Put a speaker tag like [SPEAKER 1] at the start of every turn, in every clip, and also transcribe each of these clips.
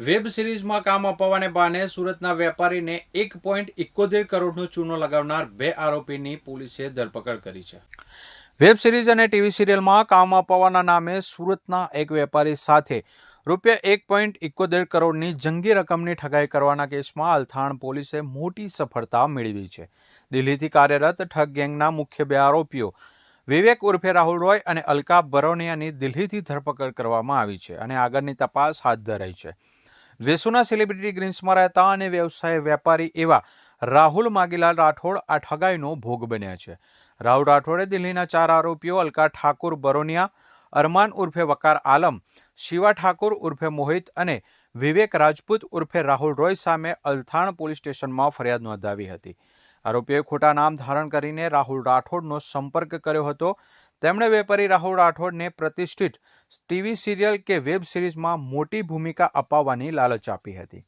[SPEAKER 1] Web સિરીઝમાં કામ અપાવવાને બહાને સુરતના વેપારીને એક પોઈન્ટ એકોતેર કરોડનો ચૂનો લગાવનાર બે આરોપીની પોલીસે ધરપકડ કરી છે. વેબ સિરીઝ અને ટીવી સિરિયલમાં કામ અપાવવાના નામે સુરતના એક વેપારી સાથે રૂપિયા એક પોઈન્ટ એકોતેર કરોડની જંગી રકમની ઠગાઈ કરવાના કેસમાં અલથાણ પોલીસે મોટી સફળતા મેળવી છે. દિલ્હીથી કાર્યરત ઠગ ગેંગના મુખ્ય બે આરોપીઓ વિવેક ઉર્ફે રાહુલ રોય અને અલકા બરોનિયાની દિલ્હીથી ધરપકડ કરવામાં આવી છે અને આગળની તપાસ હાથ ધરાઈ છે. વેસુના સેલિબ્રિટી ગ્રીન્સમાં રહેતા અને વ્યવસાય વેપારી એવા રાહુલ માગીલાલ રાઠોડ આ ઠગાઈનો ભોગ બન્યા છે. રાહુલ રાઠોડે દિલ્હીના ચાર આરોપીઓ અલકા ઠાકુર બરોનિયા, અરમાન ઉર્ફે વકાર આલમ, શિવા ઠાકુર ઉર્ફે મોહિત અને વિવેક રાજપૂત ઉર્ફે રાહુલ રોય સામે અલથાણ પોલીસ સ્ટેશનમાં ફરિયાદ નોંધાવી હતી. આરોપીએ ખોટા નામ ધારણ કરીને રાહુલ રાઠોડનો સંપર્ક કર્યો હતો. તેમણે વેપારી રાહુલ રાઠોડને પ્રતિષ્ઠિત ટીવી સિરિયલ કે વેબ સિરીઝમાં મોટી ભૂમિકા અપાવવાની લાલચ આપી હતી.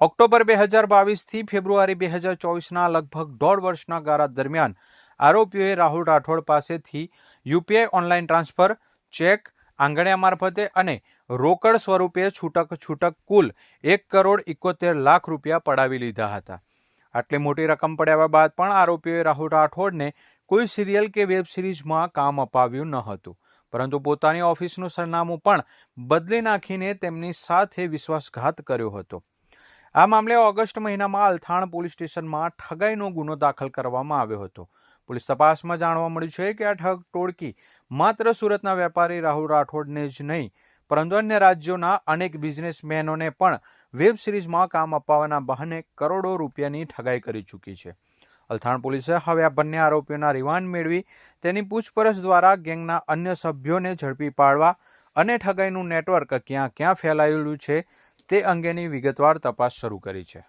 [SPEAKER 1] ઓક્ટોબર બે હજાર બાવીસથી ફેબ્રુઆરી બે હજાર ચોવીસના લગભગ દોઢ વર્ષના ગાળા દરમિયાન આરોપીઓએ રાહુલ રાઠોડ પાસેથી યુપીઆઈ ઓનલાઈન ટ્રાન્સફર, ચેક, આંગણ્યા મારફતે અને રોકડ સ્વરૂપે છૂટક છૂટક કુલ એક કરોડ ઇકોતેર લાખ રૂપિયા પડાવી લીધા હતા. આટલી મોટી રકમ પડાવ્યા બાદ પણ આરોપીઓએ રાહુલ રાઠોડને કોઈ સિરિયલ કે વેબ સિરીઝમાં કામ અપાવ્યું ન હતું. પરંતુ પોતાની ઓફિસનું સરનામું પણ બદલી નાખીને તેમની સાથે વિશ્વાસઘાત કર્યો હતો. આ મામલે ઓગસ્ટ મહિનામાં અલથાણ પોલીસ સ્ટેશનમાં ઠગાઈનો ગુનો દાખલ કરવામાં આવ્યો હતો. પોલીસ તપાસમાં જાણવા મળ્યું છે કે આ ઠગ ટોળકી માત્ર સુરતના વેપારી રાહુલ રાઠોડને જ નહીં, પરંતુ અન્ય રાજ્યોના અનેક બિઝનેસમેનોને પણ વેબ સિરીઝમાં કામ અપાવવાના બહાને કરોડો રૂપિયાની ઠગાઈ કરી ચૂકી છે. અલથાણ પોલીસે હવે આ બંને આરોપીઓના રિમાન્ડ મેળવી તેની પૂછપરછ દ્વારા ગેંગના અન્ય સભ્યોને ઝડપી પાડવા અને ઠગાઈનું નેટવર્ક ક્યાં ક્યાં ફેલાયેલું છે તે અંગેની વિગતવાર તપાસ શરૂ કરી છે.